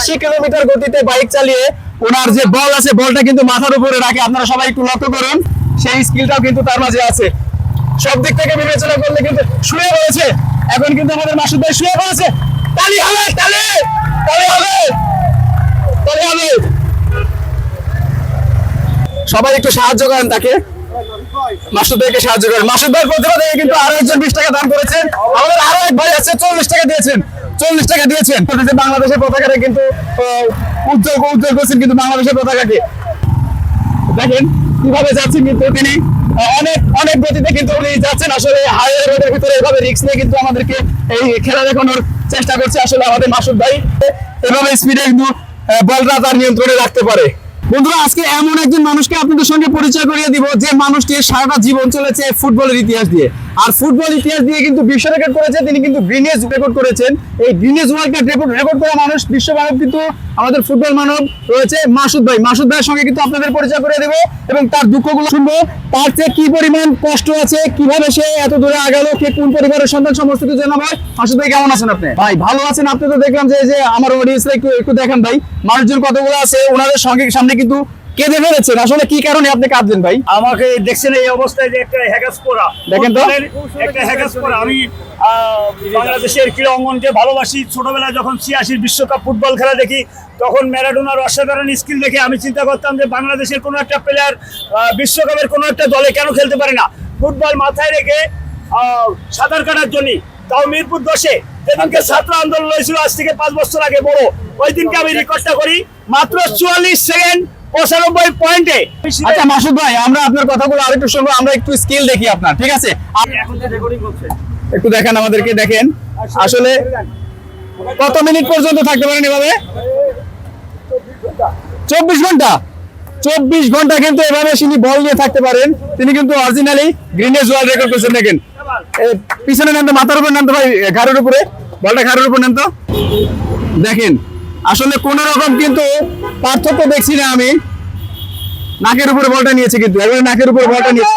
আশি কিলোমিটার গতিতে বাইক চালিয়ে ওনার যে বল আছে, বলটা কিন্তু মাথার উপরে রাখে। আপনারা সবাই একটু লক্ষ্য করুন, সেই স্কিলটাও কিন্তু তার মাঝে আছে। সব দিক থেকে বিবেচনা করলে কিন্তু শুয়ে রয়েছে। এখন কিন্তু আমাদের মাসুদ ভাই শুয়ে পড়েছে। তালি হবে, তালি! তালি হবে! তালি হবে! সবাই একটু সাহায্য করেন তাকে। মাসুদ ভাইকে সাহায্য করেন। মাসুদ ভাই প্রতিভা থেকে কিন্তু আরও একজন বিশ টাকা দান করেছেন। আমাদের আরও এক ভাই আছে, চল্লিশ টাকা দিয়েছেন। চল্লিশ টাকা দিয়েছেন। বাংলাদেশের পতাকাটা কিন্তু উজ্জ্বল উজ্জ্বল করছেন কিন্তু বাংলাদেশের পতাকাকে। দেখেন কীভাবে যাচ্ছেন কিন্তু তিনি। অনেক অনেক গতিতে কিন্তু উনি যাচ্ছেন। আসলে হাইওয়ে রোডের ভিতরে এভাবে রিস্ক নিয়ে কিন্তু আমাদেরকে এই খেলা দেখানোর চেষ্টা করছে আসলে আমাদের মাসুদ ভাই। এভাবে স্পিডে কিন্তু বলটা তার নিয়ন্ত্রণে রাখতে পারে। বন্ধুরা, আজকে এমন একজন মানুষকে আপনাদের সঙ্গে পরিচয় করিয়ে দিব যে মানুষটি সারাটা জীবন চলেছে ফুটবলের ইতিহাস দিয়ে। আর ফুটবল ইতিহাস দিয়ে কিন্তু বিশ্ব রেকর্ড করেছে তিনি কিন্তু গ্রিনেজ রেকর্ড করেছেন। এই Guinness world cup record record করা মানুষ বিশ্ব মানব কিন্তু আমাদের ফুটবল মানব রয়েছে মাসুদ ভাই। মাসুদ ভাইয়ের সঙ্গে কিন্তু আপনাদের পরিচয় করে দেবো এবং তার দুঃখগুলো শুনব। তার চেয়ে কি পরিমাণ কষ্ট আছে, কীভাবে সে এত দূরে আগালো, কে কোন পরিবারের সন্তান, সমস্ত কিছু জানা ভাই মাসুদ ভাই, কেমন আছেন আপনি? ভাই, ভালো আছেন। আপনি তো দেখলাম যে যে আমার অডিয়েন্স একটু একটু দেখেন ভাই। মানুষজন কতগুলো আছে, ওনাদের সঙ্গে, সামনে কিন্তু কেঁদে ফেলেছেন? আসলে কি কারণে আপনি কাঁদছেন ভাই? আমাকে দেখছেন এই অবস্থায় যে একটা হ্যাকাস করা। দেখেন তো। একটা হ্যাকাস করা। আমি বাংলাদেশের ক্রীড়া অঙ্গনকে ভালোবাসি। ছোটবেলায় যখন ছিয়াশির বিশ্বকাপ ফুটবল খেলা দেখি তখন ম্যারাডোনার অসাধারণ স্কিল দেখে আমি চিন্তা করতাম যে বাংলাদেশের কোনো একটা প্লেয়ার বিশ্বকাপের কোনো একটা দলে কেন খেলতে পারে না? ফুটবল মাথায় রেখে সাঁতার কাটার জন্য তাও মিরপুর দশে। যেদিনকে ছাত্র আন্দোলন হয়েছিল আজ থেকে পাঁচ বছর আগে বড়। ওই দিনকে আমি রেকর্ডটা করি। মাত্র চুয়াল্লিশ সেকেন্ড পঁচানব্বই পয়েন্টে আচ্ছা মাসুদ ভাই আমরা আপনার কথাগুলো আরেকটু শুনব আমরা একটু স্কিল দেখি আপনার ঠিক আছে? একটু দেখান আমাদেরকে দেখেন। আসলে কত মিনিট পর্যন্ত থাকতে পারেন এভাবে? চব্বিশ ঘণ্টা। চব্বিশ ঘণ্টা কিন্তু এভাবে তিনি বল নিয়ে থাকতে পারেন। তিনি কিন্তু অরিজিনালি গ্রিনেজ ওয়ার্ল্ড রেকর্ড করছেন দেখেন। পিছনে নেন তো মাথার উপর নেন তো ভাই ঘাড়ের উপরে। বলটা ঘাড়ের উপর নেন তো দেখেন আসলে কোন রকম কিন্তু পার্থক্য দেখছি না আমি। নাকের উপরে বলটা নিয়েছে কিন্তু এবারে নাকের উপরে বলটা নিয়েছে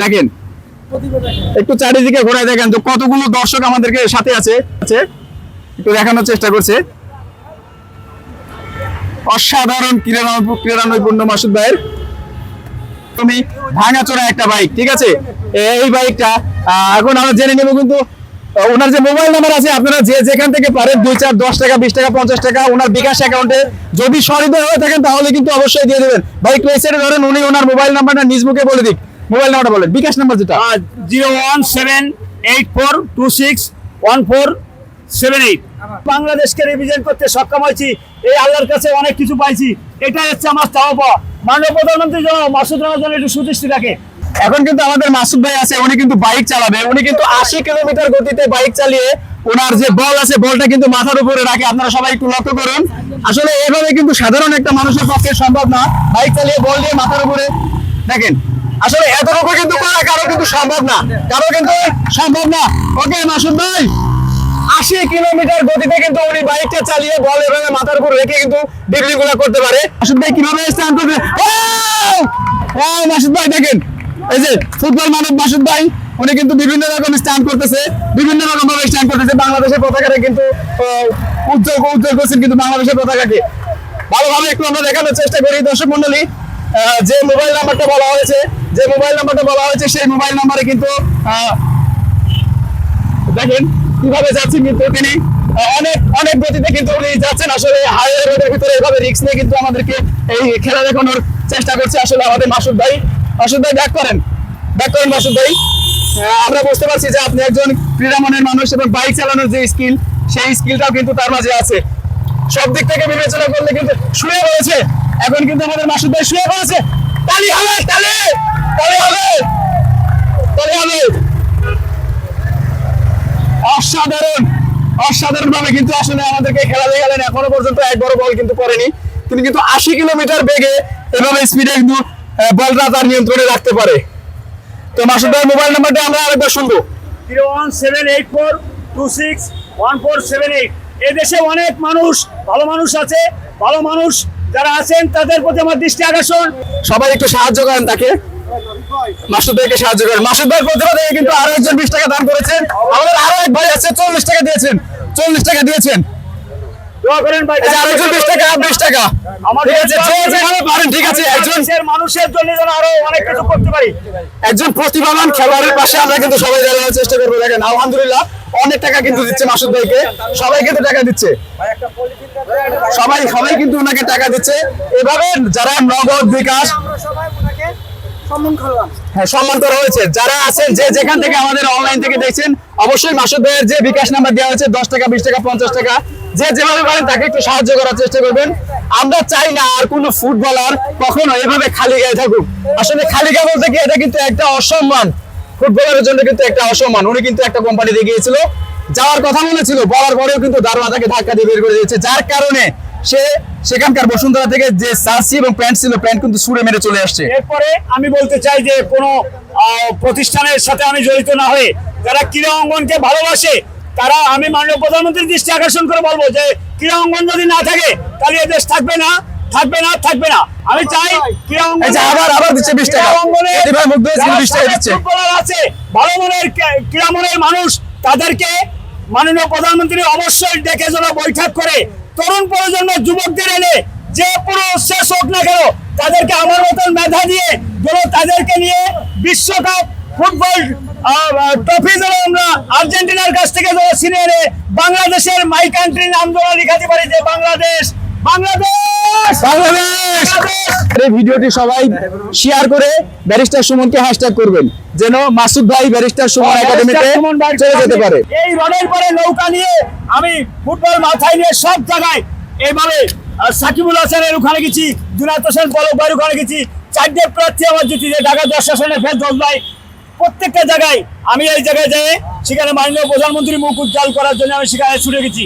দেখেন, একটু চারিদিকে ঘোরায় দেখেন তো কতগুলো দর্শক আমাদেরকে সাথে আছে আছে। একটু দেখানোর চেষ্টা করছে। অসাধারণ ক্রীড়া নৈপুণ্য মাসুদ ভাইয়ের। তুমি ভাঙাচোরা একটা বাইক ঠিক আছে? এই বাইকটা এখন আমরা জেনে নেব কিন্তু ওনার যে মোবাইল নাম্বার আছে, আপনারা যে যেখান থেকে পারেন, দুই চার, দশ টাকা, বিশ টাকা, পঞ্চাশ টাকা, ওনার বিকাশ অ্যাকাউন্টে যদি সহৃদয় হয়ে থাকেন, তাহলে কিন্তু অবশ্যই দিয়ে দেবেন। ভাই ক্লেসের ধরেন, উনি ওনার মোবাইল নাম্বারটা নিজ মুখে বলে দিক। মোবাইল নাম্বারটা বলেন, বিকাশ নাম্বার যেটা। Zero one seven eight four two six one four seven eight. বাংলাদেশকে রিপ্রেজেন্ট করতে সক্ষম হয়েছি। এই আল্লাহর কাছে অনেক কিছু পাইছি। এটাই হচ্ছে আমার চাওয়া পাওয়া। মাননীয় প্রধানমন্ত্রী যেন মাসুদ জন্য একটু সুদৃষ্টি রাখে এখন কিন্তু আমাদের মাসুদ ভাই আছে উনি কিন্তু বাইক চালাবে। উনি কিন্তু আশি কিলোমিটার গতিতে বাইক চালিয়ে ওনার যে বল আছে বলটা কিন্তু মাথার উপরে রাখে। আপনারা সবাই একটু লক্ষ্য করুন। আসলে এভাবে কিন্তু সাধারণ একটা মানুষের পক্ষে সম্ভব না। বাইক চালিয়ে বল দিয়ে মাথার উপরে দেখেন। আসলে এতটুকু কিন্তু করা কারও কিন্তু সম্ভব না। কারও কিন্তু সম্ভব না। ওকে মাসুদ ভাই। আশি কিলোমিটার গতিতে কিন্তু উনি বাইকটা চালিয়ে বল এভাবে মাথার উপর রেখে কিন্তু ডিগ্রি গুলা করতে পারে। মাসুদ ভাই কীভাবে স্টান করবে! ও, মাসুদ ভাই দেখেন। এই যে ফুটবল মানব মাসুদ ভাই, উনি কিন্তু বিভিন্ন রকম স্ট্যান্ড করতেছে, বিভিন্ন রকম ভাবে স্ট্যান্ড করতেছে। বাংলাদেশের পতাকাটা কিন্তু উজ্জ্বল উজ্জ্বল করছেন কিন্তু বাংলাদেশের পতাকাকে। ভালোভাবে একটু আমরা দেখানোর চেষ্টা করি, দর্শক মন্ডলী যে মোবাইল নাম্বারটা বলা হয়েছে, যে মোবাইল নাম্বারটা বলা হয়েছে, সেই মোবাইল নাম্বারে কিন্তু দেখেন কীভাবে যাচ্ছেন কিন্তু তিনি। অনেক অনেক গতিতে কিন্তু উনি যাচ্ছেন। আসলে হাইওয়ে রোডের ভিতরে এভাবে রিক্স নিয়ে কিন্তু আমাদেরকে এই খেলা দেখানোর চেষ্টা করছে আসলে আমাদের মাসুদ ভাই। মাসুদ ভাই ব্যাক করেন। ব্যাক করেন মাসুদ ভাই। আমরা বুঝতে পারছি যে আপনি একজন ক্রীড়ামনের মানুষ এবং বাইক চালানোর যে স্কিল সেই স্কিলটাও কিন্তু তার মাঝে আছে। সব দিক থেকে বিবেচনা করলে কিন্তু শুয়ে রয়েছে। এখন কিন্তু আমাদের মাসুদ ভাই শুয়ে রয়েছে তালি হবে, তালি! তালি হবে! তালি হবে! অসাধারণ! অসাধারণ ভাবে কিন্তু আসলে আমাদেরকে খেলা দিয়ে গেলেন এখনও পর্যন্ত এক বড় বল কিন্তু করেনি। তিনি কিন্তু আশি কিলোমিটার বেগে এভাবে স্পিডে কিন্তু বলটা তার নিয়ন্ত্রণে রাখতে পারে। তো মাসুদ ভাই মোবাইল নাম্বারটা আমরা আরেকবার শুনব। Zero one seven eight four two six one four seven eight. এদেশে অনেক মানুষ ভালো মানুষ আছে। ভালো মানুষ যারা আছেন তাদের প্রতি আমার দৃষ্টি আকর্ষণ। সবাই একটু সাহায্য করেন তাকে। মাসুদ ভাইকে সাহায্য করেন। মাসুদ ভাই প্রতিবাদে কিন্তু আরও একজন বিশ টাকা দান করেছেন। আমাদের আরও এক ভাই আছে চল্লিশ টাকা দিয়েছেন। চল্লিশ টাকা দিয়েছেন দোয়া করেন ভাই এই যে আরেকজন বিশ টাকা বিশ টাকা। ঠিক আছে যেভাবে পারেন ঠিক আছে একজন মানুষের জন্য যেন আরও অনেক কিছু করতে পারি। একজন প্রতিভাবান খেলোয়াড়ের পাশে আমরা কিন্তু সবাই দাঁড়ানোর চেষ্টা করব। দেখেন আলহামদুলিল্লাহ অনেক টাকা কিন্তু দিচ্ছে মাসুদ ভাইকে। সবাই কিন্তু টাকা দিচ্ছে। সবাই সবাই কিন্তু ওনাকে টাকা দিচ্ছে। এভাবে যারা নগদ বিকাশ হ্যাঁ সম্মান করা হয়েছে। যারা আছেন যে যেখান থেকে আমাদের অনলাইন থেকে দেখছেন অবশ্যই মাসুদ ভাইয়ের যে বিকাশ নাম্বার দেওয়া হয়েছে দশ টাকা বিশ টাকা পঞ্চাশ টাকা যে যেভাবে পারেন তাকে একটু সাহায্য করার চেষ্টা করবেন। আমরা চাই না আর কোনো ফুটবলার কখনো এভাবে খালি গায়ে থাকুক। আসলে খালি গায়ে বলতে কি, এটা কিন্তু একটা অসম্মান। ফুটবলারের জন্য কিন্তু একটা অসম্মান। উনি কিন্তু একটা কোম্পানিতে গিয়েছিল, যাওয়ার কথা মনে ছিল, বলার পরেও কিন্তু দারোয়া তাকে ধাক্কা দিয়ে বের করে দিয়েছে। যার কারণে সে সেখানকার বসুন্ধরা থেকে যে সার্সি এবং প্যান্ট ছিল, প্যান্ট কিন্তু সুরে মেরে চলে আসছে। এরপরে আমি বলতে চাই যে কোনো প্রতিষ্ঠানের সাথে আমি জড়িত না হয়ে, যারা ক্রীড়া অঙ্গনকে ভালোবাসে তারা আমি মাননীয় প্রধানমন্ত্রীর দৃষ্টি আকর্ষণ করে বলব যে ক্রীড়া অঙ্গন যদি না থাকে তাহলে এ দেশ থাকবে না থাকবে না থাকবে না আমি চাই ক্রীড়া এই যে আবার আবার দিচ্ছে 20 টাকা। অঙ্গনে প্রতিভা মুগ্ধ হয়েছিল, 20 টাকা দিচ্ছে। ফুটবলার আছে ভালো মনের ক্রীড়া মানুষ তাদেরকে মাননীয় প্রধানমন্ত্রী অবশ্যই ডেকে যেন বৈঠক করে তরুণ প্রজন্ম যুবকদের এনে যে পুরো শেষ হোক না কেন তাদেরকে আমার মতন মেধা দিয়ে যেন তাদেরকে নিয়ে বিশ্বকাপ ফুটবল ট্রফি আমরা আর্জেন্টিনার কাছ থেকে এনে বাংলাদেশের মাই কান্ট্রি নাম যেন লিখাতে পারি যে বাংলাদেশ বাংলাদেশ! বাংলাদেশ! এই ভিডিওটি সবাই শেয়ার করে ব্যারিস্টার সুমনকে হ্যাশট্যাগ করবেন যেন মাসুদ ভাই ব্যারিস্টার সুমন একাডেমিতে চলে যেতে পারে। এই রডের পরে নৌকা নিয়ে আমি ফুটবল মাথায় নিয়ে সব জায়গায় এইভাবে সাকিবুল হাসানের ওখানে গেছি দুনাত হোসেন পলক ভাইয়ের ওখানে গেছি চারটে প্রার্থী আমার জিতি যে ঢাকা দশ আসনে ফের দল ভাই প্রত্যেকটা জায়গায় আমি এই জায়গায় যেয়ে সেখানে মাননীয় প্রধানমন্ত্রী মুখ উজ্জ্বল করার জন্য আমি সেখানে ছুটে গেছি।